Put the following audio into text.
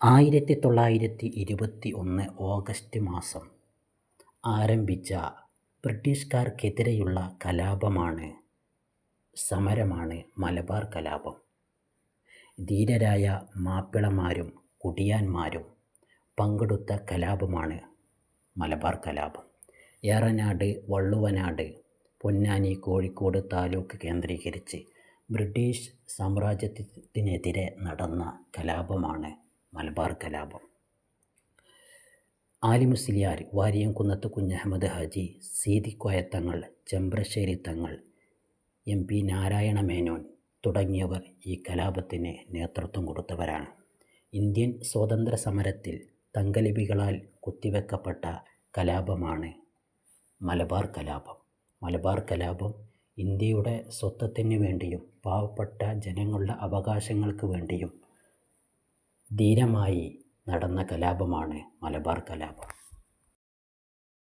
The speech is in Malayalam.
ആയിരത്തി തൊള്ളായിരത്തി ഇരുപത്തി ഒന്ന് ഓഗസ്റ്റ് മാസം ആരംഭിച്ച ബ്രിട്ടീഷുകാർക്കെതിരെയുള്ള കലാപമാണ് സമരമാണ് മലബാർ കലാപം. ധീരരായ മാപ്പിളമാരും കുടിയാന്മാരും പങ്കെടുത്ത കലാപമാണ് മലബാർ കലാപം. ഏറനാട് വള്ളുവനാട് പൊന്നാനി കോഴിക്കോട് താലൂക്ക് കേന്ദ്രീകരിച്ച് ബ്രിട്ടീഷ് സാമ്രാജ്യത്തിനെതിരെ നടന്ന കലാപമാണ് മലബാർ കലാപം. ആലി മുസ്ലിയാർ വാരിയംകുന്നത്ത് കുഞ്ഞഹമ്മദ് ഹാജി സീതിക്കോയ തങ്ങൾ ചെമ്പ്രശ്ശേരി തങ്ങൾ എം പി നാരായണ മേനോൻ തുടങ്ങിയവർ ഈ കലാപത്തിന് നേതൃത്വം കൊടുത്തവരാണ്. ഇന്ത്യൻ സ്വാതന്ത്ര്യ സമരത്തിൽ തങ്കലിപികളാൽ കുത്തിവെക്കപ്പെട്ട കലാപമാണ് മലബാർ കലാപം. മലബാർ കലാപം ഇന്ത്യയുടെ സ്വത്വത്തിന് വേണ്ടിയും പാവപ്പെട്ട ജനങ്ങളുടെ അവകാശങ്ങൾക്ക് വേണ്ടിയും ധീരമായി നടന്ന കലാപമാണ് മലബാർ കലാപം.